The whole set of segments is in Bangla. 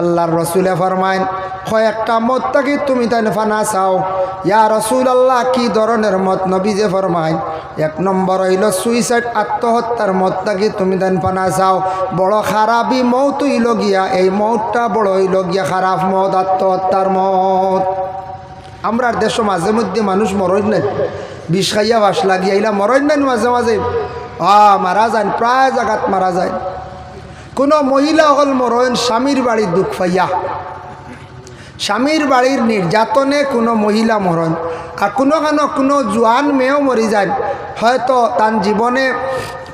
আল্লাহর রসুলে ফরমাইন কয়েকটা মত থাকি তুমি তাই ফানা চাও। ইয়া রসুল আল্লাহ কি ধরনের মত নবীজে ফরমাইন এক নম্বর হইল সুইসাইড, আত্মহত্যার মত থাকি তুমি তাই ফানা চাও। বড় খারাপই মৌত হইল গিয়া, এই মৌতটা বড় হইল গিয়া খারাপ মত, আত্মহত্যার মত। আমরা দেশ মাঝে মধ্যে মানুষ মরণ নাই। বিষ খাইয়া বাস লাগিয়া ইলা মরণ নাই মাঝে মাঝে। আ মারা যায় প্রায় জায়গাত মারা যায়। কোনো মহিলা হল মরণ, স্বামীর বাড়ির দুঃখ পাইয়া। স্বামীর বাড়ির নির্যাতনে কোনো মহিলা মরণ। আর কোনো কেন কোনো জোয়ান মেয়েও মরি যায়, হয়তো তার জীবনে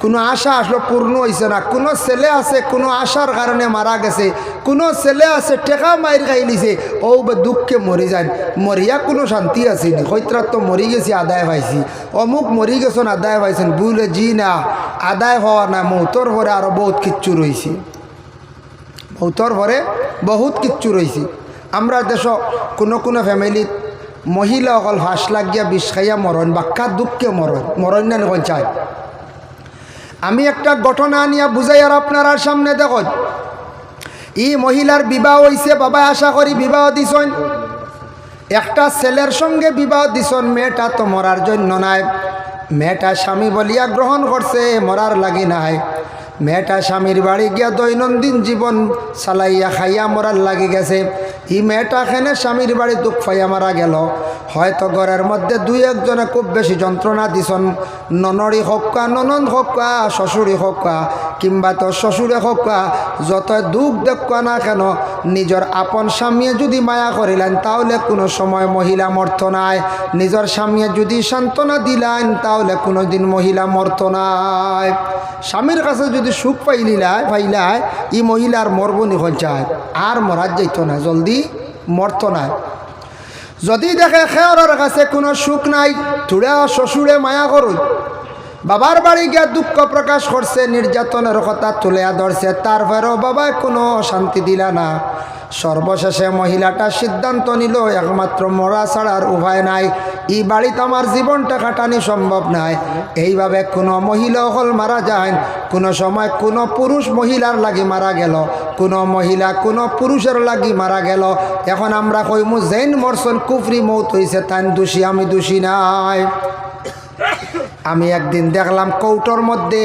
কোনো আশা আসলো পূর্ণ হয়েছে না। কোনো ছেলে আছে, কোনো আশার কারণে মারা গেছে। কোনো ছেলে আছে, টেকা মাইর খাই লিছে। ও বা দুঃখে মরি যায় মরিয়া কোনো শান্তি আসেনি কৈত্রাত তো মরি গেছি, আদায় পাইছি। অমুক মরি গেছেন, আদায় পাইছেন। বুলে জি না, আদায় হওয়া না মৌতর পরে আরও বহুত কিচ্ছু রয়েছে মৌতর পরে বহুত কিচ্ছু রয়েছে আমরা দেশ, কোনো কোনো ফ্যামিলিত মহিলা অকল হাঁস লাগিয়া বিষ খাইয়া মরণ বাক্কা দুঃখে মরণ মরণ না নকল চায় আমি একটা ঘটনা নিয়ে বুঝাই আর আপনার সামনে দেখো ই মহিলার বিবাহ হইছে, বাবা আশা করি বিবাহ দিছন। একটা ছেলের সঙ্গে বিবাহ দিছন, মেয়েটা তো মরার জন্য নাই। মেয়েটা স্বামী বলিয়া গ্রহণ করছে, মরার লাগি নাই। মেয়েটা স্বামীর বাড়ি গিয়া দৈনন্দিন জীবন চালাইয়া খাইয়া মরার লাগি গেছে। ই মেয়েটা খেনে স্বামীর বাড়ি দুঃখ পাইয়া মারা গেল। হয়তো ঘরের মধ্যে দুই একজনে খুব বেশি যন্ত্রণা দিছন। ননরি হকা ননন হকা শ্বশুরি হকা কিংবা তো শ্বশুরে হকা যত দুঃখ দেখা না কেন, নিজের আপন স্বামীয়ে যদি মায়া করিলেন, তাহলে কোনো সময় মহিলা মর্ত নাই। নিজের স্বামীয়ে যদি সান্ত্বনা দিলেন, তাহলে কোনো দিন মহিলা মর্ত নাই। স্বামীর কাছে যদি সুখ পাইলিলায় পাইলায় ই মহিলার মরবনি যায় আর মরার যাইত না, জলদি মর্ত নাই যদি দেখে খেয়ারের কাছে কোনো সুখ নাই তুড়া শ্বশুরে মায়া করুন। বাবার বাড়ি গিয়া দুঃখ প্রকাশ করছে, নির্যাতনের কথা তুলে ধরছে। তারপরেও বাবায় কোনো শান্তি দিলা না। সর্বশেষে মহিলাটা সিদ্ধান্ত নিল, একমাত্র মরা ছাড়ার উপায় নাই। এই বাড়িতে আমার জীবনটা কাটানি সম্ভব নাই। এইভাবে কোনো মহিলা হল মারা যায়, কোনো সময় কোনো পুরুষ মহিলার লাগি মারা গেল, কোনো মহিলা কোনো পুরুষের লাগি মারা গেল। এখন আমরা কইমু জৈন মরসন কুফরি মৌত হয়েছে তাই দোষী, আমি দোষী নাই। আমি একদিন দেখলাম কৌটোর মধ্যে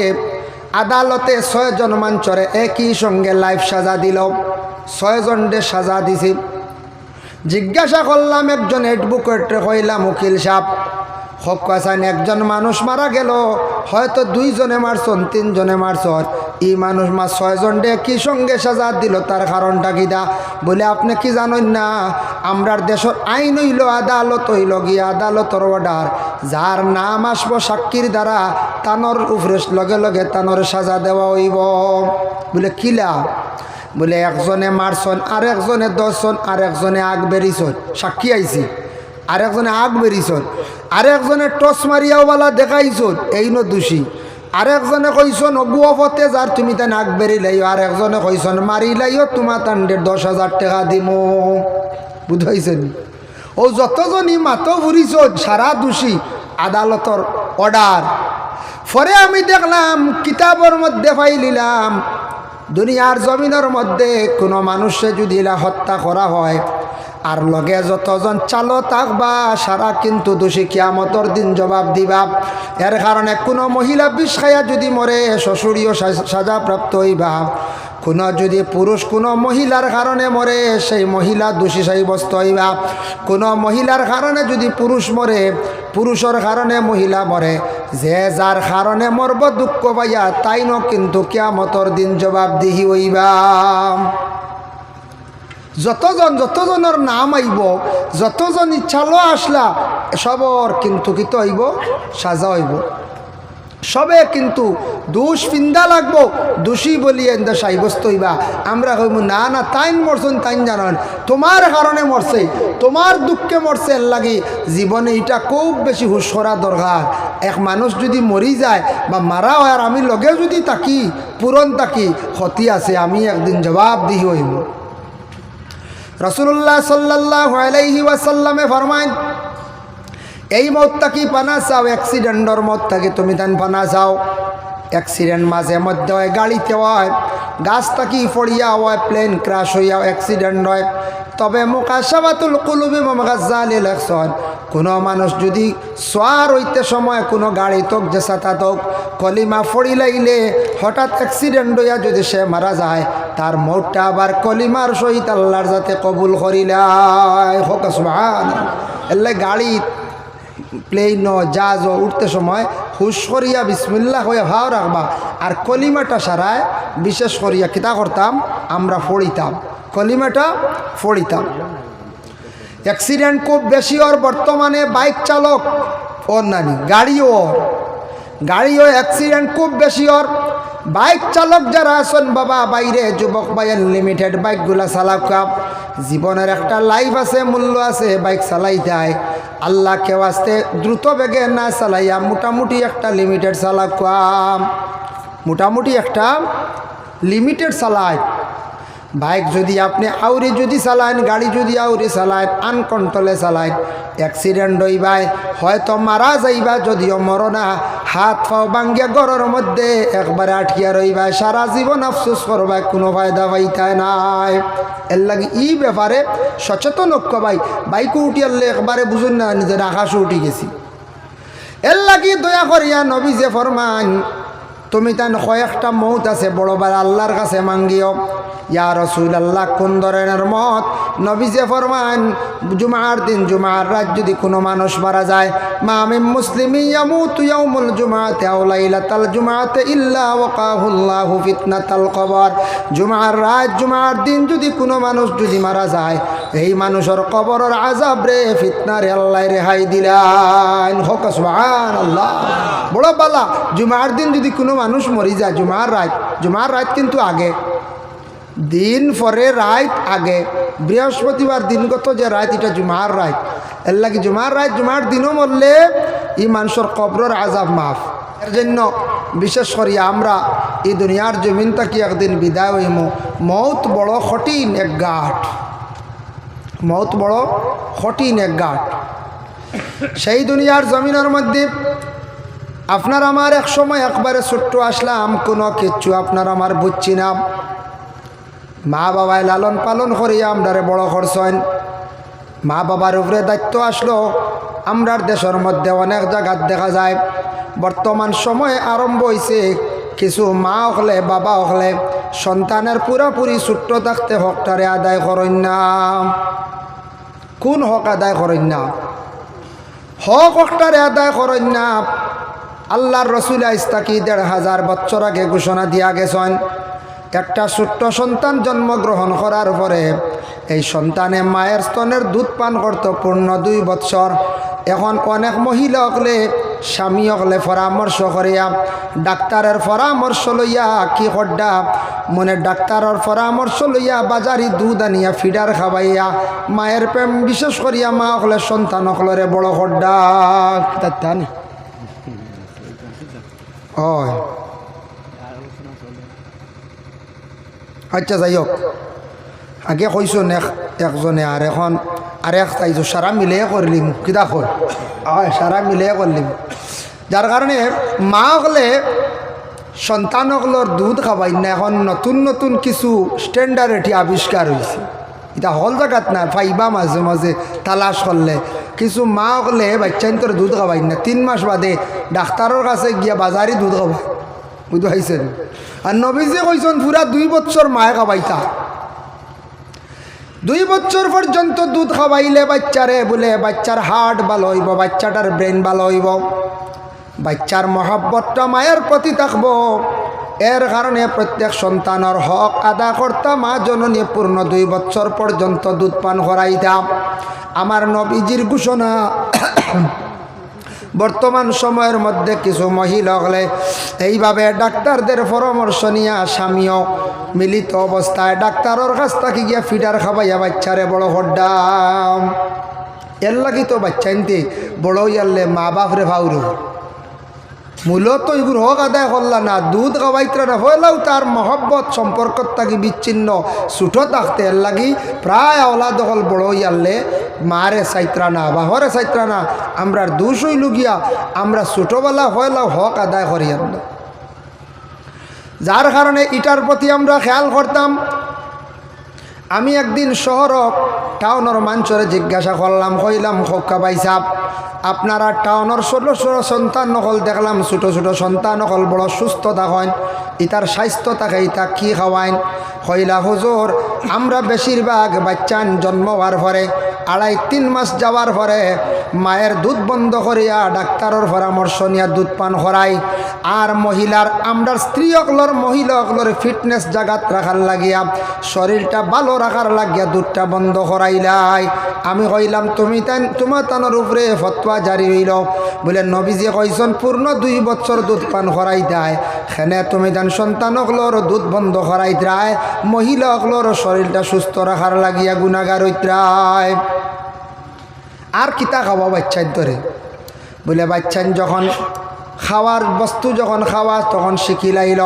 আদালতে ছয়জন মাঞ্চরে একই সঙ্গে লাইফ সাজা দিল। ছয়জনকে সাজা দিছি। জিজ্ঞাসা করলাম, একজন অ্যাডভোকেটে কইলাম উকিল সাপ কাসান একজন মানুষ মারা গেল। হয়তো দুইজনে মারছন, তিনজনে মারছন। ই মানুষ মা ছয়জন ডে কি সঙ্গে সাজা দিল? তার কারণটা কিদা বলে, আপনি কি জানেন না? আমরার দেশের আইন হইল আদালত, হইল গিয়া আদালতর অর্ডার। যার নাম আসব সাক্ষীর দ্বারা, তানর উপরে লগে লগে তানর সাজা দেওয়া হইব। বলে কিলা বলে, একজনে মারছন আর একজনে দশজন আর একজনে আগ বেরিছন সাক্ষী আইছি। আর একজনে আগ বেরিছন আর একজনে টস মারিয়াওয়ালা দেখাইছন এই ন দোষী। আর একজনে কইছন অগুয়া পথে যার তুমি তাই আগ বেরি লাইও আর একজনে কইছন মারি লাইও তোমার তান্ডের দশ হাজার টাকা দিম। বুঝাইছেন? ও যতজনই মাতো ফুরিছ সারা দোষী আদালতর অর্ডার। পরে আমি দেখলাম, কিতাবর মধ্যে পাইলিলাম দুনিয়ার জমিনের মধ্যে কোনো মানুষে যদি হত্যা করা হয় আর লগে যতজন চালো থাকবা, সারা কিন্তু দোষী কিয়ামতর দিন জবাব দিবা। এর কারণে কোনো মহিলা বিষ খাইয়া যদি মরে শ্বশুরীয় সাজাপ্রাপ্ত হইবা। কোনো যদি পুরুষ কোনো মহিলার কারণে মরে, সেই মহিলা দোষী সাব্যস্ত হইবা। কোনো মহিলার কারণে যদি পুরুষ মরে, পুরুষের কারণে মহিলা মরে। যে যার কারণে মরব দুঃখ পাইয়া তাই ন কিন্তু কিয়ামতর দিন জবাব দিহি হইবা। যতজন, যতজনের নাম আইব, যতজন ইচ্ছা ইচ্ছালো আসলা সবর কিন্তু কিত হইব? সাজা হইব। সবে কিন্তু দোষ ফিন্দা লাগবো, দোষী বলিয়ে এন্দা সাব্যস্ত হইবা। আমরা কইব না না, তাইন মরছেন তাইন জানান তোমার কারণে মরছে, তোমার দুঃখে মরছে, এর লাগি জীবনে এটা খুব বেশি হুশ করা দরকার। এক মানুষ যদি মরি যায় বা মারা হয়, আর আমি লগে যদি তাকি পূরণ তাকি ক্ষতি আছে, আমি একদিন জবাব দিহি হইব। রসুল্লাহ সাল্লাহ আলাইহি ওয়াসাল্লামে ফরমাইন এই মত থাকি পানা চাও? অ্যাক্সিডেন্টর মত থাকি তুমি দেন পানা চাও? অ্যাক্সিডেন্ট মাঝে মধ্যে হয়, গাড়িতে হয় গাছ থাকি ফড়িয়া হয়, প্লেন ক্রাশ হইয়া অ্যাক্সিডেন্ট হয়। তবে মোকাশাবাতুল কুলুবি মমগাজ্জালি লেখছন কোনো মানুষ যদি সোয়ার হইতে সময় কোনো গাড়ি তোক যে সাতা তোক কলিমা ফড়ি লাইলে হঠাৎ অ্যাক্সিডেন্ট হইয়া যদি সে মারা যায়, তার মৌটা আবার কলিমার সহিত আল্লাহর যাতে কবুল করিলাই হোক এলে গাড়ি প্লেন জাহাজ উঠতে সময় হুশ করিয়া বিসমিল্লা হয়ে ভাও রাখবা। আর কলিমাটা সারায় বিশেষ করিয়া কিতা করতাম? আমরা ফড়িতাম। কলিমাটা ফড়িতাম। অ্যাক্সিডেন্ট খুব বেশি ওর বর্তমানে বাইক চালক, ওর নানি, গাড়িও ওর। গাড়িও অ্যাক্সিডেন্ট খুব বেশি ওর। বাইক চালক যারা আছেন, বাবা, বাইরে, যুবক বাইন লিমিটেড বাইকগুলা চালাকাম জীবনের একটা লাইফ আছে, মূল্য আছে, বাইক চালাই যায় আল্লাহ কেউ আসতে দ্রুত বেগে না চালাইয়া মোটামুটি একটা লিমিটেড চালাকাম মোটামুটি একটা লিমিটেড চালায়। বাইক যদি আপনি আউরি যদি চালান, গাড়ি যদি আউরি চালান, আনকন্ট্রোলে চালান অ্যাক্সিডেন্ট হইবাই, হয়তো মারা যাইবা যদিও মরনা, হাত পাও বাঙ্গিয়া গড়ের মধ্যে একবারে আটকিয়া রইবাই, সারা জীবন আফসোস করবাই, কোনো ফায়দা পাইতায় নাই। এর লাগে ই ব্যাপারে সচেতন ঐক্য ভাই, বাইকও উঠিয়ালে একবারে বুঝুন না, নিজের আকাশও উঠি গেছি। এর লাগি দয়া করিয়া নবী যে ফরমান, তুমি তান কয়েকটা মৌত আছে বড়বার আল্লাহর কাছে মাঙ্গিও। ইয়া রসুল আল্লাহ কোন ধরনের মত? নবী যে ফরমান, জুমার দিন, জুমার রাত যদি কোনো মানুষ মারা যায়, মা আমি মুসলিমি ইয়ামুতু ইয়াউমুল জুমাতে আও লাইলাতাল জুমাতে ইল্লা ওয়াকাহুল্লাহু ফিতনাতাল কবর। জুমার রাত, জুমার দিন যদি কোনো মানুষ যদি মারা যায়, এই মানুষের কবরের আজাব রে ফিতনারে আল্লাহ রেহাই দিলেন। হোক, সুবহানাল্লাহ। বড় বালা, জুমার দিন যদি কোনো মানুষ মরি যায়, জুমার রাত জুমার রাত কিন্তু আগে। দিন পরে রাত আগে। বৃহস্পতিবার দিনগত যে রাত, এটা জুমার রাত। এর লাগে জুমার রাত, জুমার দিনও মরলে ই মানুষের কবরের আজাব মাফ। এর জন্য বিশেষ করি আমরা এই দুনিয়ার জমিন থাকি একদিন বিদায় হইম। মৌত বড় কঠিন এক গাঠ। মৌত বড় কঠিন এক গাঠ। সেই দুনিয়ার জমিনের মধ্যে আপনার আমার এক সময় একবারে ছোট্ট আসলাম, কোনো কিচ্ছু আপনার আমার বুঝছি না। মা বাবায় লালন পালন করিয়া আমরারে বড় করছেন। মা বাবার উপরে দায়িত্ব আসলো, আমরার দেশের মধ্যে অনেক জায়গাত দেখা যায়। বর্তমান সময়ে আরম্ভ হয়েছে কিছু মা হলে, বাবা হলে, সন্তানের পুরাপুরি ছোট্ট থাকতে হকটারে আদায় করেন না। কোন হক আদায় করেন না? হক হকটারে আদায় করেন না। আল্লাহর রসুল ইস্তাকি দেড় হাজার বছর আগে ঘোষণা দিয়া গেছেন একটা ছোট্ট সন্তান জন্মগ্রহণ করার পরে এই সন্তানে মায়ের স্তনের দুধ পান করত পূর্ণ দুই বৎসর। এখন অনেক মহিলা হকলে স্বামী হকলে পরামর্শ করিয়া ডাক্তারের পরামর্শ লইয়া কি হড্ডা মনে ডাক্তারের পরামর্শ লইয়া বাজারি দুধ আনিয়া ফিডার খাবাইয়া মায়ের প্রেম বিশেষ করিয়া মা হকলে সন্তান হকলরে বড় তানি। হয়। আচ্ছা যাই হোক আগে কইসন এক একজনে আর এখন আর এক চাইছো সারা মিলে করলিম কিতা কর হয় সারা মিলে করলিম যার কারণে মা হলে সন্তানগুলোর দুধ খাবাই না এখন নতুন নতুন কিছু স্ট্যান্ডার্ড এটি আবিষ্কার হয়েছে এটা হল জায়গাত না ফাইবা মাঝে মাঝে তালাশ করলে কিছু মা হলে বাচ্চাইন তোর দুধ খাবাই না তিন মাস বাদে ডাক্তারের কাছে গিয়া বাজারি দুধ খাবা। বুঝতে পাইছেন আর নবীজে কইছেন পুরা দুই বছর মায়ে খাবাইতা। দুই বছর পর্যন্ত দুধ খাওয়াইলে বাচ্চারে বলে বাচ্চার হার্ট ভালো হইব বাচ্চাটার ব্রেন ভালো হইব। বাচ্চার মহাব্বতটা মায়ের প্রতি থাকব এর কারণে প্রত্যেক সন্তানের হক আদা করতা মা জননী পূর্ণ দুই বছর পর্যন্ত দুধ পান করাইতাম আমার নবীজির ঘোষণা বর্তমান সময়ের মধ্যে কিছু মহিলা হলে এইভাবে ডাক্তারদের পরামর্শ নিয়ে স্বামীও মিলিত অবস্থায় ডাক্তারের কাছ থেকে গিয়া ফিডার খাবাইয়া বাচ্চারে বড় হড্ডাম। এর লাগি তো বাচ্চা বড় ইয়ারলে মা বাপরে ভাউরু। মূলত এগুলো হক আদায় করলা না, দুধ খাওয়াইতে না, হইলেও তার মহব্বত সম্পর্কত থাকি বিচ্ছিন্ন ছুটো থাকতে এর লাগি প্রায় ওলা দখল বড় ইয়ারলে মারে চাইত্রা না বা হরে চাইত্রা না আমরা দুষ হইল গিয়া আমরা ছোটোবেলা হইলেও হক আদায় করি যার কারণে ইটার প্রতি আমরা খেয়াল করতাম আমি একদিন শহর টাউনের মাঞ্চরে জিজ্ঞাসা করলাম, কইলাম, খোকা ভাই সাহ আপনারা টাউনের ছোটো ছোটো সন্তান নকল দেখলাম, ছোটো ছোটো সন্তান নকল, বড় সুস্থ থাকেন ইতার স্বাস্থ্য থাকে ইতা কী খাওয়াইন? কইলা, হুজুর, আমরা বেশিরভাগ বাচ্চান জন্ম হওয়ার পরে আড়াই তিন মাস যাওয়ার পরে মায়ের দুধ বন্ধ করিয়া ডাক্তারের পরামর্শ নিয়ে দুধ পান করাই। আর মহিলার আমরা স্ত্রী অকলর মহিলা অকলর ফিটনেস জাগাত রাখার লাগিয়া, শরীরটা ভালো রাখার লাগিয়া দুধটা বন্ধ করাইলাই। আমি কইলাম, তুমি তান, তোমার তানোর উপরে ফতোয়া জারি হইল। বলে, নবীজি কইসন পূর্ণ দুই বছর দুধ পান করাই দেয় সেনে তুমি তান সন্তান অকলর দুধ বন্ধ করাই দেয় মহিলা অকলর শরীরটা সুস্থ রাখার লাগিয়া গুণাগার হইত্রায় আর কিতা খাওয়া বাচ্চার ধরে বলে বাচ্চান যখন খাওয়ার বস্তু যখন খাওয়া, তখন শিখিলাইল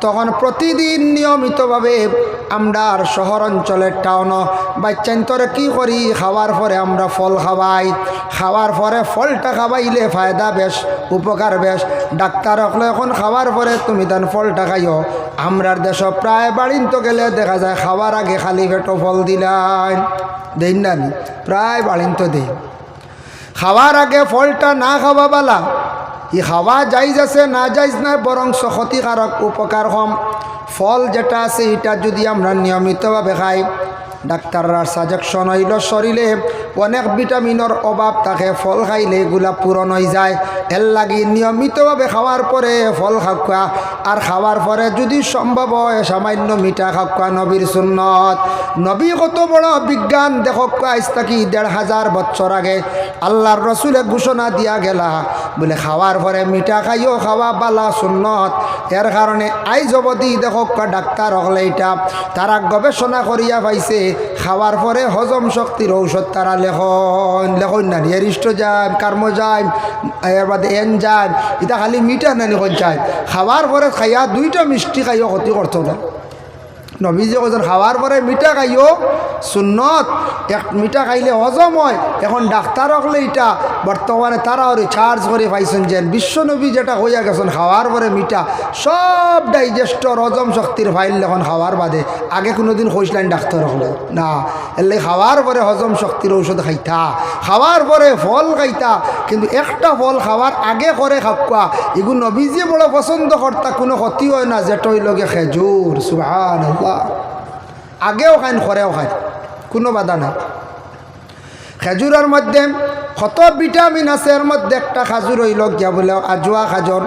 তখন প্রতিদিন নিয়মিতভাবে আমরা শহর অঞ্চলের টাউন বাচ্চান্তরে কি করি? খাওয়ার পরে আমরা ফল খাওয়াই। খাওয়ার পরে ফলটা খাওয়াইলে ফায়দা বেশ, উপকার বেশ। ডাক্তার হলে এখন খাওয়ার পরে তুমি তান ফলটা খাইও। আমরার দেশ প্রায় বাড়িন তো গেলে দেখা যায় খাওয়ার আগে খালি পেটো ফল দিলাই। দেন না? প্রায় বাড়িন তো দেই। খাওয়ার আগে ফলটা না খাওয়া বালা ই খাওয়া যাইজ আছে, না যাইজ নাই বরং ক্ষতিকারক উপকার হম। ফল যেটা আছে এটা যদি আমরা নিয়মিতভাবে খাই ডাক্তাররা সাজেকশন হইল শরীরে অনেক ভিটামিনের অভাব থাকে ফল খাইলে এগুলা পূরণ হয়ে যায়। এর লাগি নিয়মিতভাবে খাওয়ার পরে ফল খাওয়া আর খাওয়ার পরে যদি সম্ভব হয়, সামান্য মিঠা খাওয়া নবীর সুন্নত। নবী কত বড় বিজ্ঞান, দেখক আজ থাকি দেড় হাজার বছর আগে। আল্লাহর রসুলে ঘোষণা দিয়া গেলা বলে খাওয়ার পরে মিঠা খাইও খাওয়া বালা সুন্নত। এর কারণে আইজ অবধি দেখক ডাক্তার হলে এটা তারা গবেষণা করিয়া পাইছে খাওয়ার পরে হজম শক্তির ঔষধ তারা লেখন। লেখন নানি এরিষ্ট কার্মোজাইম এর বাদে এন যায় এটা খালি মিঠা নানি যায় খাওয়ার পরে খাইয়া দুইটা মিষ্টি খাইয়া ক্ষতি করতো না। নবীজি কৈছেন খাওয়ার পরে মিঠা খাইও, সুন্নত। এক মিঠা খাইলে হজম হয়। এখন ডাক্তার হলে এটা বর্তমানে তারা রিচার্জ করে পাইছেন যে বিশ্ব নবী যেটা হইয়া গেছেন খাওয়ার পরে মিঠা, সব ডাইজেস্টর হজম শক্তির ফাইল এখন খাওয়ার বাদে। আগে কোনোদিন কইসলেন ডাক্তার হলে না, এলে খাওয়ার পরে হজম শক্তির ঔষধ খাইতা। খাওয়ার পরে ফল খাইতা। কিন্তু একটা ফল খাওয়ার আগে করে খাওয়া। এগুলো নবীজি বড় পছন্দ করতা, কোনো ক্ষতি হয় না। যেটই লগে খেজুর। সুহান আগেও খাইন খরেও খাইন, কোনো বাধা নাই। খেজুরের মধ্যে কত ভিটামিন আছে, এর মধ্যে একটা খাজুর হইল গিয়া বলে, আজুয়া খাজর।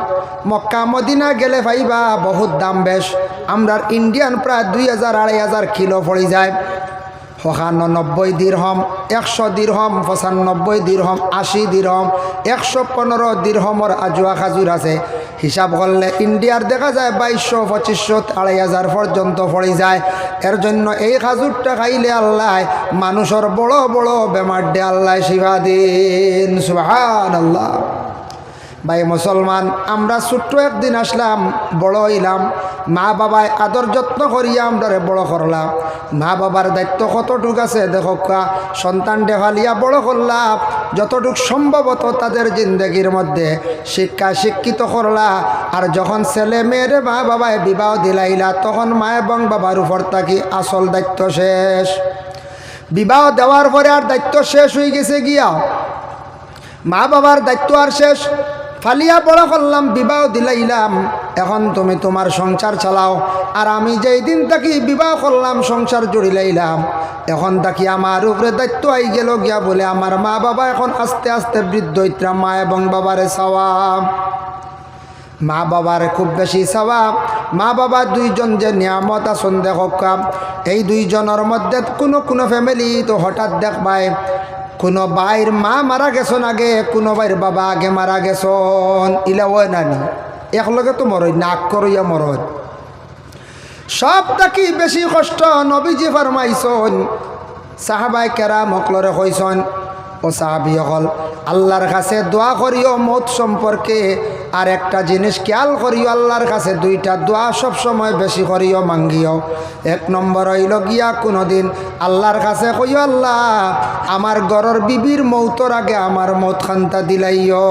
মক্কা, মদিনা গেলে ভাইবা বহুত দাম বেশ। আমরার ইন্ডিয়ান প্রায় দুই হাজার, আড়াই হাজার কিলো পড়ে যায়। সখান্ন নব্বই দিরহম, একশো দিরহম পঁচানব্বই দিরহম, আশি দিরহম, একশো পনেরো দিরহমর আজুয়া খাজুর আছে। হিসাব করলে ইন্ডিয়ার দেখা যায় বাইশশো, পঁচিশশো আড়াই হাজার পর্যন্ত পড়ে যায়। এর জন্য এই খাজুরটা খাইলে আল্লাহ মানুষের বড় বড় বেমার দে আল্লাহ শিবা দিন। সুহান আল্লাহ ভাই মুসলমান, আমরা ছোট্ট একদিন আসলাম, বড় হইলাম। মা বাবায় আদর যত্ন করিয়া আমরা বড় করলাম। মা বাবার দায়িত্ব কতটুক আছে দেখকা সন্তান দেখালিয়া বড় করলাম, যতটুক সম্ভবত তাদের জিন্দগির মধ্যে শিক্ষা শিক্ষিত করলা। আর যখন ছেলে মেয়ের মা বাবায় বিবাহ দিলাইলা, তখন মা এবং বাবার উপর থাকি আসল দায়িত্ব শেষ। বিবাহ দেওয়ার পরে আর দায়িত্ব শেষ হয়ে গেছে গিয়া। মা বাবার দায়িত্ব আর শেষ। ফালিয়া বড় করলাম, বিবাহ দিলাইলাম। এখন তুমি তোমার সংসার চালাও। আর আমি যেই দিন তাকি বিবাহ করলাম, সংসার জড়িলাইলাম এখন তাকি আমার উপরে দায়িত্ব আই গেল গিয়া বলে, আমার মা বাবা এখন আস্তে আস্তে বৃদ্ধ, ইত্রা মা এবং বাবারে চাওয়া মা বাবার খুব বেশি চাওয়া মা বাবা দুইজন যে নিয়ামত আসন দেখা এই দুইজনের মধ্যে কোনো কোনো ফ্যামিলি তো হঠাৎ দেখবায় কোনো বাইর মা মারা গেছন আগে, কোনো বাইর বাবা আগে মারা গেছন। ইলা ও নানি একলগে তো মরই, নাক করইয়া মরই। সবটা কি বেশি কষ্ট নবীজি ফরমাইছন, সাহাবাই কেরা মকলরে কইছন। ও সাহাবি হল। আল্লাহর কাছে দোয়া করিও, মত সম্পর্কে আর একটা জিনিস খেয়াল করিও, আল্লাহর কাছে দুইটা দোয়া সব সময় বেশি করিও, মাঙ্গিও। এক নম্বর হইল গিয়া কোনোদিন আল্লাহর কাছে কইও, আল্লাহ, আমার গরর বিবির মৌতর আগে আমার মত খান্তা দিলাইও।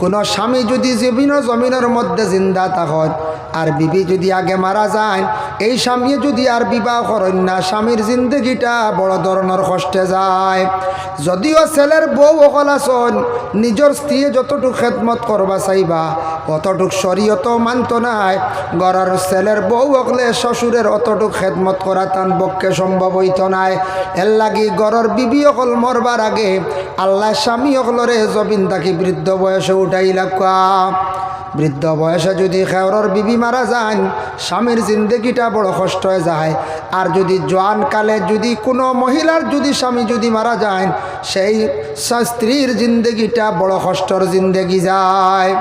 কোনো স্বামী যদি জমিন জমিনের মধ্যে জিন্দা থাকত আর বিবি যদি আগে মারা যায়, এই স্বামী যদি আর বিবাহ করেন না, স্বামীর জিন্দগিটা বড় ধরনের কষ্টে যায়। যদিও ছেলের বউ অকল আসন নিজের স্ত্রী যতটুক খেদমত করবা চাইবা, অতটুক শরীয়ত মানত নাই। গড়ার ছেলের বউ অকলে শ্বশুরের অতটুক খেদমত করা তান পক্ষে সম্ভব হইত নাই। এর লাগি গড়র বিবি অকল মরবার আগে আল্লাহ স্বামী অকলরে জবিন তাকে বৃদ্ধ বয়সে উঠাইলা কোয়া বৃদ্ধ বয়সে যদি খেওরর বিবি মারা যান, স্বামীর জিন্দগিটা বড় কষ্ট হয়ে যায়। আর যদি জোয়ান কালে যদি কোনো মহিলার যদি স্বামী যদি মারা যান, সেই স্ত্রীর জিন্দগিটা বড় কষ্টর জিন্দগি যায়।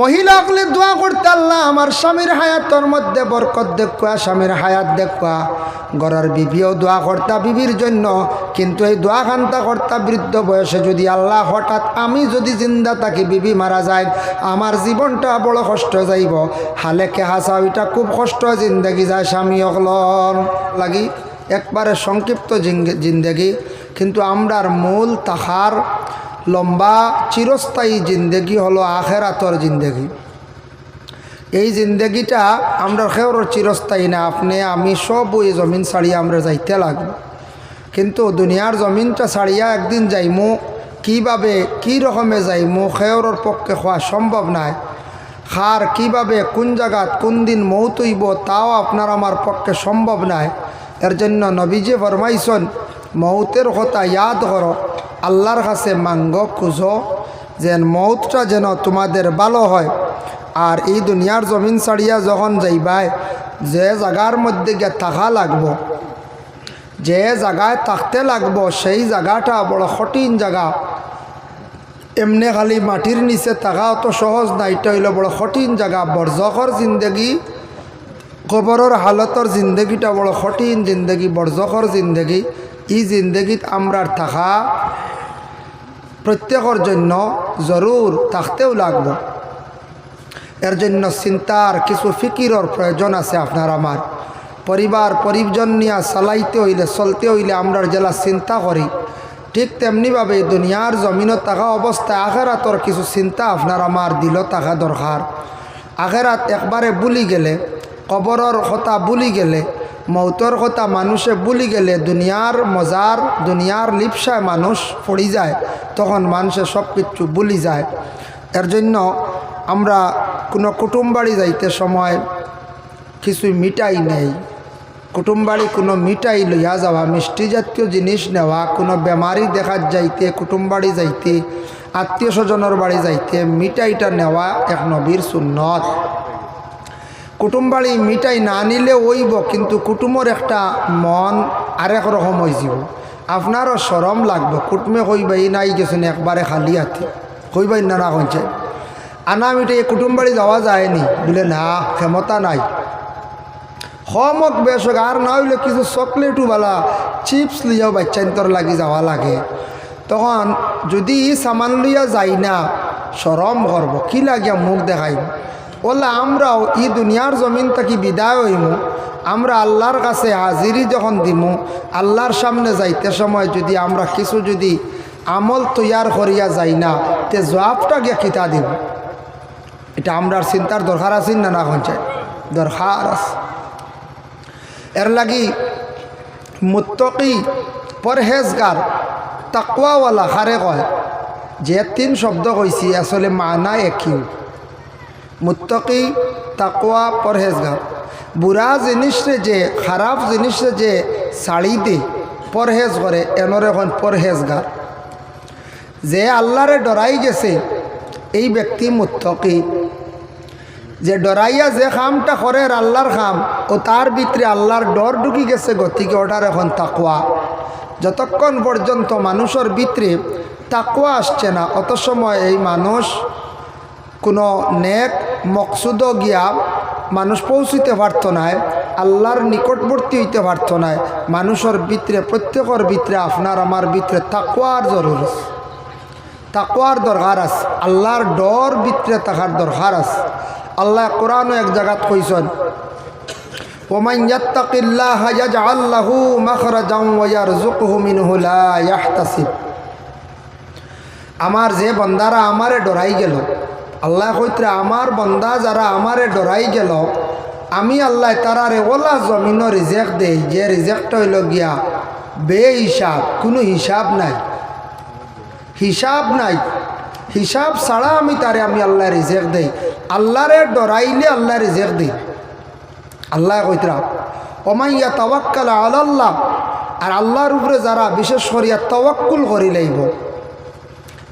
মহিলা হলে দোয়া করতে আল্লাহ, আমার স্বামীর হায়াতর মধ্যে বরকত দেখুয়া, স্বামীর হায়াত দেখুয়া। গড়ার বিবিও দোয়া কর্তা বিবির জন্য, কিন্তু এই দোয়া খান্তা কর্তা বৃদ্ধ বয়সে যদি আল্লাহ হঠাৎ আমি যদি জিন্দা থাকি, বিবি মারা যায়, আমার জীবনটা বড় কষ্ট যাইব। হালেকে হাসা, ওইটা খুব কষ্ট, জিন্দগি যায় স্বামী অকলন। লাগি একবারে সংক্ষিপ্ত জিন্দগি। কিন্তু আমরার মূল তাহার লম্বা চিরস্থায়ী জিন্দগি হলো আখেরাতর জিন্দগি। এই জিন্দগিটা আমরা খেওর চিরস্থায়ী না, আপনি, আমি সব ওই জমিন ছাড়িয়ে আমরা যাইতে লাগব। কিন্তু দুনিয়ার জমিনটা ছাড়িয়া একদিন যাইমু, কীভাবে, কি রকমে যাইমু খেওরের পক্ষে হওয়া সম্ভব নাই। খার কীভাবে, কোন জায়গাত কোন দিন মৌত হইব, তাও আপনার আমার পক্ষে সম্ভব নাই। এর জন্য নবীজি ফরমাইছন, মৌতের কথা ইয়াদ করো। আল্লাহর কাছে মাঙ্গ খুঁজো, যেন মৌতটা যেন তোমাদের ভালো হয়। আর এই দুনিয়ার জমিন ছাড়িয়া যখন যাইবাই, যে জায়গার মধ্যে গিয়ে থাকা লাগবো, যে জায়গায় থাকতে লাগবো, সেই জায়গাটা বড় কঠিন জায়গা এমনি খালি মাটির নিচে থাকা অত সহজ না এটা হইল বড় কঠিন জায়গা বর্জকর জিন্দগি কবরের হালতর জিন্দগিটা বড় কঠিন জিন্দগি বর্জকর জিন্দগি। এই জিন্দগিত আমরার থাকা প্রত্যেকের জন্য জরুর থাকতেও লাগবো। এর জন্য চিন্তার কিছু ফিকিরর প্রয়োজন আছে আপনার আমার। পরিবার, পরিজন নিয়ে চালাইতে হইলে, চলতে হইলে আমরা জেলা চিন্তা করি। ঠিক তেমনিভাবে দুনিয়ার জমিনত থাকা অবস্থায় আখেরাতর কিছু চিন্তা আপনার আমার দিল থাকা দরকার। আখেরাত একবারে বুলি গেলে, কবরর কথা বুলি গেলে মৌতর কথা মানুষে বুলি গেলে দুনিয়ার মজার দুনিয়ার লিপসায় মানুষ পড়ি যায়। তখন মানুষে সব কিছু বুলি যায়। এর জন্য আমরা কোনো কুটুমবাড়ি যাইতে সময় কিছু মিঠাই নেই। কুটুমবাড়ি কোনো মিঠাই লইয়া যাওয়া, মিষ্টি জাতীয় জিনিস নেওয়া, কোনো বেমারি দেখা যাইতে কুটুমবাড়ি যাইতে, আত্মীয় স্বজনের বাড়ি যাইতে মিঠাইটা নেওয়া এক নবীর সুন্নত। কুটুমবাড়ি মিঠাই না নিলে ওইব, কিন্তু কুটুমর একটা মন আরেক রকম হয়ে যাব। আপনারও সরম লাগবে। কুটুমে কইবাই নাই গেছেন একবারে খালি হাতে। কইবাই না না কইছে। আনা মিঠাই কুটুমবাড়ি যাওয়া যায়নি বলে, না, ক্ষমতা নাই। হমক বেশ আর না হইলে কিছু চকলেটও বালা চিপস লিয়াও বাচ্চান্তর লাগি যাওয়া লাগে। তখন যদি সামান লইয়া যাই না সরম করব কি লাগিয়া মুখ দেখাইব ওলা আমরাও ই দুনিয়ার জমিন থাকি বিদায় হইমু। আমরা আল্লাহর কাছে হাজিরি যখন দিমু, আল্লাহর সামনে যাইতে সময় যদি আমরা কিছু যদি আমল তৈয়ার করিয়া যাই না, তে জবাবটা গিয়া কিতা দিব এটা আমরার চিন্তার দরকার আছে না না হচ্ছে দরকার আছে। এর লাগি মুত্তকি, পরহেজগার, তাকওয়াওয়ালা হারে কয়, যে তিন শব্দ কইছি, আসলে মানা একই। মুত্তকি, তাকওয়া, পরহেজগার। বুড়া জিনিসরে যে, খারাপ জিনিসরে যে শাড়ি দে পরহেজ করে এনর এখন পরহেজগার। যে আল্লাহরে ডরাই গেছে, এই ব্যক্তি মুত্তকি। যে ডরাইয়া যে খামটা করে আল্লাহর খাম, ও তার ভিতরে আল্লাহর ডর ঢুকি গেছে, গতিকে ওটার এখন তাকুয়া যতক্ষণ পর্যন্ত মানুষের ভিতরে তাকুয়া আসছে না, অত সময় এই মানুষ কোনো নেক মকসুদ গিয়া মানুষ পৌঁছিতে পারত না আল্লাহর নিকটবর্তী হইতে পারত না মানুষের ভিতরে, প্রত্যেকের ভিতরে আপনার, আমার ভিতরে তাকুয়ার জরুর। আছে তাকওয়ার দরকার আছে, আল্লাহর ডর ভিতরে থাকার দরকার আছে। আল্লাহ কোরআনও এক জায়গাত কইসন আমার যে বন্দারা আমারে ডরাই গেল আল্লাহ কইত্রে আমার বন্দা যারা আমারে ডরাই গেল, আমি আল্লাহ তারারে ওলা জমিন রিজেক্ট দেই, যে রিজেক্ট হইল গিয়া বে হিসাব কোনো হিসাব নাই। হিসাব নাই। হিসাব ছাড়া আমি তারে আমি আল্লাহ রিজেক্ট দেই। আল্লাহরে ডরাইলে আল্লাহ রিজেক্ট দিই। আল্লাহ কইতরা অমাইয়া তাওয়াক্কাল আল্লাহ আর আল্লাহর উপরে যারা বিশেষ করিয়া তওয়াক্কুল করি লাইব,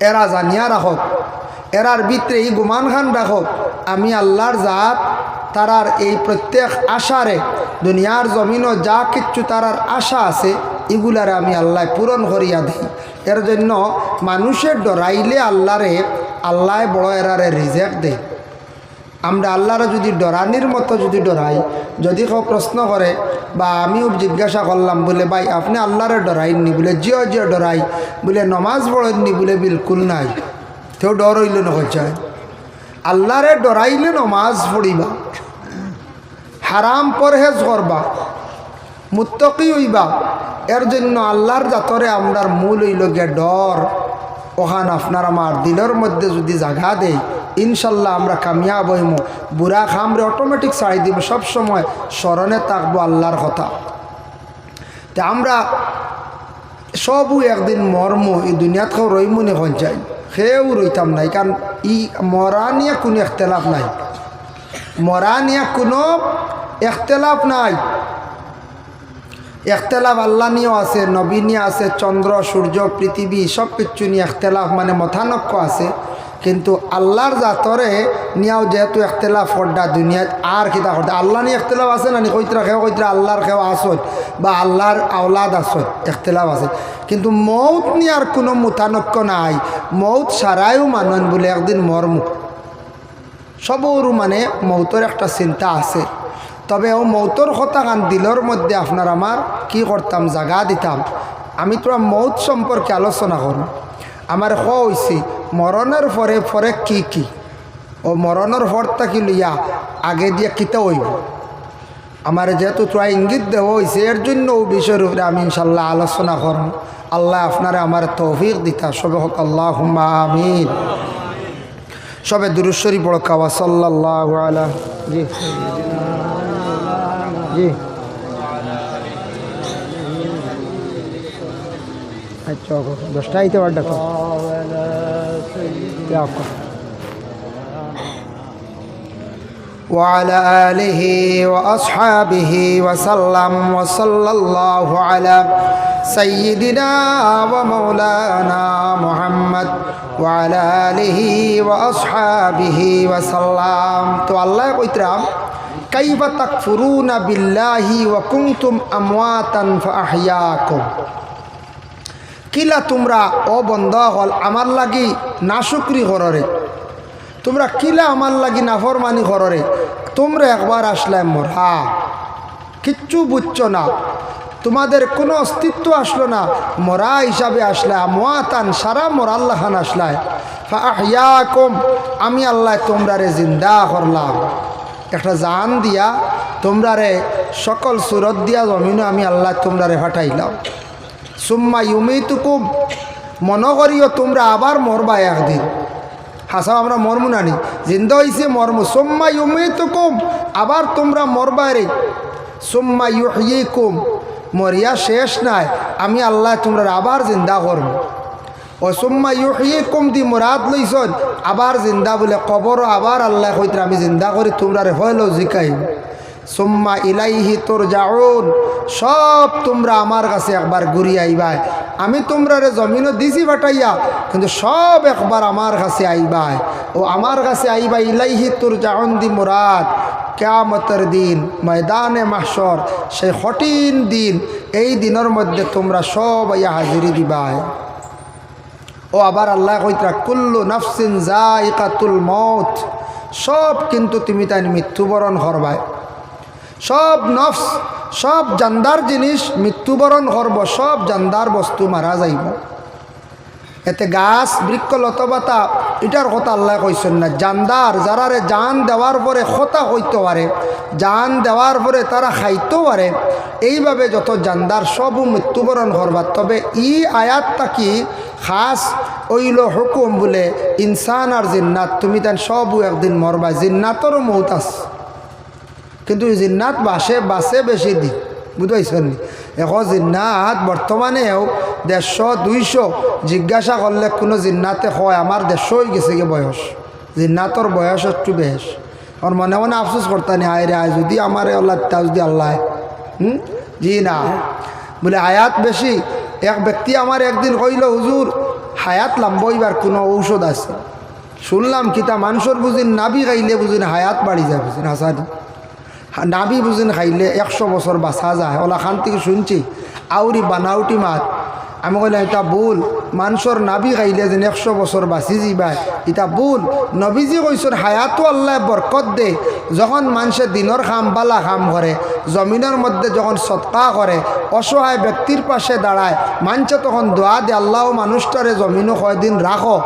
এরা জানিয়া রাখক এরার ভিতরে এই গুমান খান রাখক আমি আল্লাহর জাত, তারার এই প্রত্যেক আশারে, দুনিয়ার জমিনও যা কিচ্ছু তারার আশা আছে, এগুলারে আমি আল্লাহ পূরণ করিয়া দিই। এর জন্য মানুষের ডরাইলে আল্লাহরে, আল্লাহ বড় এরারে রিজেক্ট দেয়। আমরা আল্লাহরে যদি ডরানির মতো যদি ডরাই, যদি কেউ প্রশ্ন করে, বা আমিও জিজ্ঞাসা করলাম বলে, ভাই, আপনি আল্লাহরে ডরাইননি বলে, জিও জিও ডরাই বলে, নমাজ পড়েননি বলে, বিলকুল নাই। কেউ ডর হইল নচায় আল্লাহরে ডরাইলে নমাজ পড়িবা হারাম পরহেজ করবা মুত্তকি হইবা। এর জন্য আল্লাহর জাতরে আমরার মূল হইল গিয়া ডর। ওখান আপনার আমার দিলের মধ্যে যদি জাগা দেয় ইনশাল্লাহ আমরা কামিয়াব হইমু। বুড়া খামরে অটোমেটিক ছাড়ি দিব। সবসময় স্মরণে থাকব আল্লাহর কথা। তা আমরা সবও একদিন মর্ম, এই দুনিয়াত কেউ রইমু নি চাই সেও রইতাম নাই কারণ ই মরা নিয়ে কোনো একতলাপ নাই। মরা নিয়ে কোনো একতলাপ নাই। একতলাপ আল্লাহ নিয়েও আছে নবী নিয়ে আছে চন্দ্র সূর্য পৃথিবী সব কিছু নিয়ে একতলাপ মানে মথানক্য আছে। কিন্তু আল্লাহর জাতরে নিয়াও যেহেতু এখতেলাফ ফড্ডা দুনিয়াত, আর কিতা করতে আল্লাহ নিয়ে এখতেলাফ আছে না নি? কইতরা খেও, কইতরা আল্লাহর খেও আসত বা আল্লাহর আওলাদ আসত, এখতেলাফ আছে। কিন্তু মৌত নিয়ে আর কোনো মুথানক্য নাই। মৌত সারাইও মানন বলে একদিন মরমুখ সবরও মানে মৌতর একটা চিন্তা আছে। তবে ও মৌতর কথা গান দিলর মধ্যে আপনার আমার কি করতাম, জাগা দিতাম। আমি তোরা মৌত সম্পর্কে আলোচনা করুন আমার ক হয়েছে মরণের পরে পরে কি কি? ও মরণের পরটা কি লইয়া আগে দিয়ে কিতা হইব? আমার যেহেতু তোরা ইঙ্গিত দেওয়া হয়েছে এর জন্য ও বিষয়ের উপরে আমি ইনশাল্লাহ আলোচনা করুন আল্লাহ আপনারা আমার তৌফিক দিতা। সবে হোক আল্লাহ আমিন। সবে দুরুশ্বরী বড় কাওয়া। সাল্লাহ জি। জি। আচ্ছা দশটা আইতে পার দেখো وعلى آله وأصحابه وسلم وصلى الله على سيدنا ومولانا محمد وعلى آله وأصحابه وسلم تو الله قيترام كيف تكفرون بالله وكنتم أمواتا فأحياكم কিলা তোমরা ও বন্ধ হল আমার লাগি নাশুকরি ঘররে তোমরা কিলা আমার লাগি নাফরমানি ঘররে তোমরা একবার আসলে মরা। কিচ্ছু বুঝছ না। তোমাদের কোনো অস্তিত্ব আসলো না। মরা হিসাবে আসলে মোয়াতান সারা মরা আল্লাহ খান আসলায়। কম আমি আল্লাহ তোমরারে জিন্দা করলাম। একটা জান দিয়া তোমরারে সকল সুরত দিয়া জমিনে আমি আল্লাহ তোমরারে ফাটাইলাম। সুম্মা ইউমিতুকুম। মনে করিও তোমরা আবার মরবা একদিন। হাসাও, আমরা মর্ম নানি জিন্দা হইছে মর্ম। সোম্মা ইউমিতুকুম, আবার তোমরা মরবা রে। সোম্মা ইউহিকুম, মরিয়া শেষ নাই। আমি আল্লাহ তোমরা আবার জিন্দা করব ও সোম্মা ইউহিকুম, দি মুরাদ লইছন আবার জিন্দা বলে কবর আবার আল্লাহ কইতে আমি জিন্দা করি, তোমরা রে হইল জিকাই সোম্মা ইলাইহি তোর যাউন সব তোমরা আমার কাছে একবার ঘুরি আইবাই। আমি তোমরা জমিনও দিছি বাটাইয়া, কিন্তু সব একবার আমার কাছে আইবাই। ও আমার কাছে আইবা ইলাইহি তোর যাউন দি মুরাদ। কেয়ামতের দিন, ময়দানে মাসর সেই কঠিন দিন, এই দিনের মধ্যে তোমরা সব আইয়া হাজিরি দিবাই। ও আবার আল্লাহ কইতরা, কুল্লু নাফসিন জাইকাতুল মত সব কিন্তু তুমি তাই মৃত্যুবরণ করবায় সব নফস, সব জান্দার জিনিস মৃত্যুবরণ করব, সব জান্দার বস্তু মারা যাইব। এতে গাছ, বৃক্ষ লতবাতা এটার কথা আল্লাহ কইছেন না। জানদার যারারে জান দেওয়ার পরে খতা হইতে পারে, জান দেওয়ার পরে তারা খাইতেও পারে, এইভাবে যত জানদার সবও মৃত্যুবরণ করবার। তবে ই আয়াতটা কি? খাস ওইল হুকুম বলে, ইনসান আর জিন্নাত, তুমি তান সবও একদিন মরবা, জিন্নাতরও মৌত আছে। কিন্তু জিন্নাত বাসে বাসে বেশি দিন বুঝাইছেন এখন জিন্নাত বর্তমানেও দেড়শো, দুইশো জিজ্ঞাসা করলে কোনো জিন্নাতে হয়, আমার দেড়শো হয়ে গেছে গে বয়স। জিন্নাতর বয়স একটু বেশ। আমার মনে মনে আফসোস করতানি, আয় রে, আয়, যদি আমার আল্লাহ, তা যদি আল্লাহ। হুম? জি না। বলে, আয়াত বেশি। এক ব্যক্তি আমার একদিন কইল, হুজুর, হায়াত লাম্বইবার কোনো ঔষধ আছে। শুনলাম কিতা মানুষের বুঝিন নাবি খাইলে বুঝিন, হায়াত বাড়ি যায় বুঝিন হাসানি নাবি বুঝিন খাইলে একশো বছর বাঁচা যায়। ওলা খান থেকে শুনছি আউরি বানাউটি মাত। আমি কইলাম, এটা ভুল। মানুষের নাবি খাইলে যেন একশো বছর বাঁচি যাইবা ইটা ভুল। নবীজি কইসর হায়াতো আল্লাহ বরকত দে। যখন মানুষে দিনর কাম বালা কাম করে জমিনের মধ্যে যখন সৎকা করে অসহায় ব্যক্তির পাশে দাঁড়ায় মানছে তখন দোয়া দে, আল্লাহ মানুষটারে জমিনও কয়দিন রাখো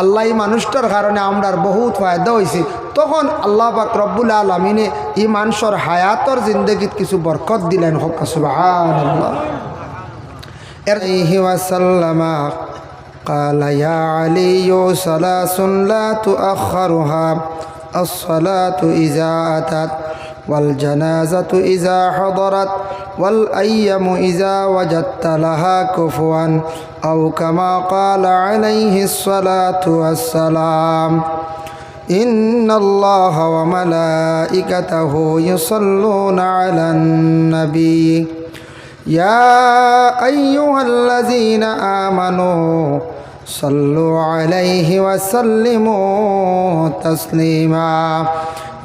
আল্লাহ এই মানুষটার কারণে আমরার বহুত ফায়দা হয়েছে তখন আল্লাহ পাক রব্বুল আলমিনে এই মানুষের হায়াতর জিন্দগিত কিছু বরকত দিলেন। হকাসুবাহ এর ইহিমা সাল্লামা قال يا علي صلاة لا تؤخرها. الصلاة إذا أتت والجنازة إذا حضرت والأيم إذا وجدت لها كفوا أو كما قال عليه الصلاة والسلام. إن الله وملائكته يصلون على النبي. يا أيها الذين آمنوا صلوا عليه وسلموا تسليما.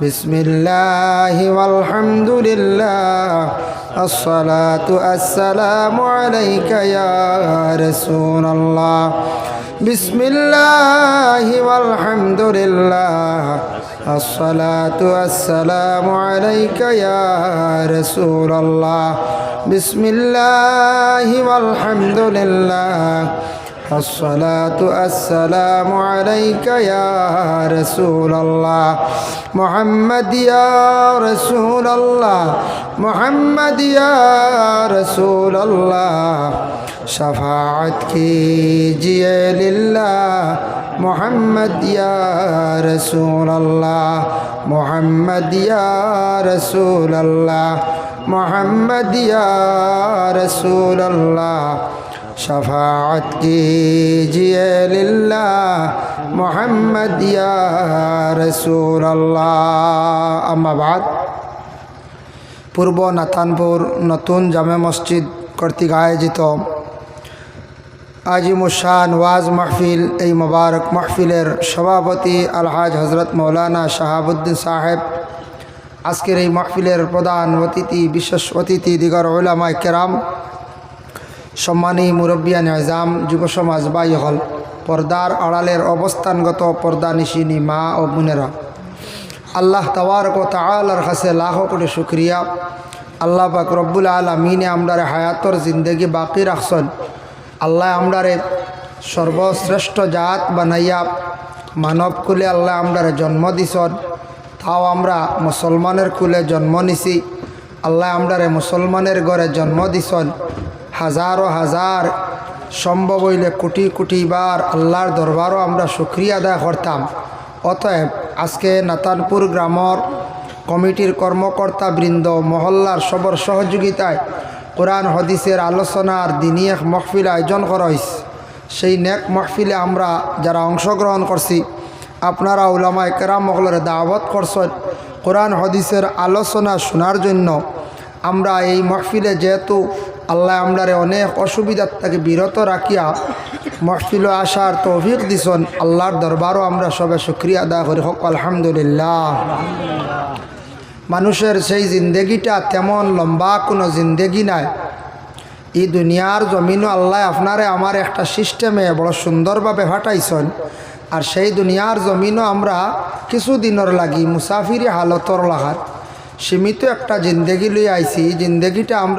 بسم الله والحمد لله. الصلاة والسلام عليك يا رسول الله. بسم الله والحمد لله. الصلاة والسلام عليك يا رسول الله. بسم الله والحمد لله. الصلاة السلام عليك يا رسول الله. محمد يا رسول الله. محمد يا رسول الله. شفاعت کیجئے لله. محمد يا رسول الله. محمد يا رسول الله. محمد يا رسول الله. شفاعت کیجئے للہ পূর্ব নাথানপুর নতুন জামে মসজিদ কর্তৃক আয়োজিত আজিমুসান ওয়াজ মাহফিল এই মোবারক মাহফিলের সভাপতি আলহাজ হজরত মৌলানা শাহাবুদ্দিন সাহেব আজকের এই মাহফিলের প্রধান অতিথি, বিশেষ অতিথি, দিগর ওলামা কেরাম। সম্মানী মুরব্বিয়ান নিজাম যুব সমাজ বাই হল, পর্দার আড়ালের অবস্থানগত পর্দা নিশিনী মা ও বোনেরা। আল্লাহ ও তালার কাছে লাখ কোটি শুক্রিয়া। আল্লাহ পাক রব্বুল আলমিনে আমরারে হায়াতর জিন্দগি বাকি রাখছেন আল্লাহ আমরারে সর্বশ্রেষ্ঠ জাত বানাইয়া মানব কুলে আল্লাহ আমরারে জন্ম দিছন তাও আমরা মুসলমানের কুলে জন্ম নিছি। আল্লাহ আমরারে মুসলমানের ঘরে জন্ম দিছন হাজারো হাজার সম্ভব হইলে কোটি কোটি বার আল্লাহর দরবারও আমরা সুক্রিয়া আদায় করতাম। অতএব আজকে নাতানপুর গ্রামর কমিটির কর্মকর্তা বৃন্দ, মহল্লার সবর সহযোগিতায় কোরআন, হদিসের আলোচনার দিনী এক মহফিল আয়োজন করা হয়েছে সেই নেক মহফিলে আমরা যারা অংশগ্রহণ করছি, আপনারা উলামা একরাম মহলের দাওয়াত করছেন কোরআন, হদিসের আলোচনা শোনার জন্য। আমরা এই মহফিলে যেহেতু আল্লাহ আমরারে অনেক অসুবিধার থেকে বিরত রাখিয়া মহফিল আসার তৌফিক দিছন। আল্লাহর দরবারও আমরা সবে শুক্রিয়া আদা করি। হোক, আলহামদুলিল্লাহ। মানুষের সেই জিন্দেগিটা তেমন লম্বা কোনো জিন্দেগি নাই। এই দুনিয়ার জমিনও আল্লাহ আপনারে আমার একটা সিস্টেমে বড় সুন্দরভাবে ফাটাইছেন। আর সেই দুনিয়ার জমিনও আমরা কিছুদিনের লাগি মুসাফিরি হালতর লাগার সীমিত একটা জিন্দেগি লই আইছি। জিন্দেগিটা আমরা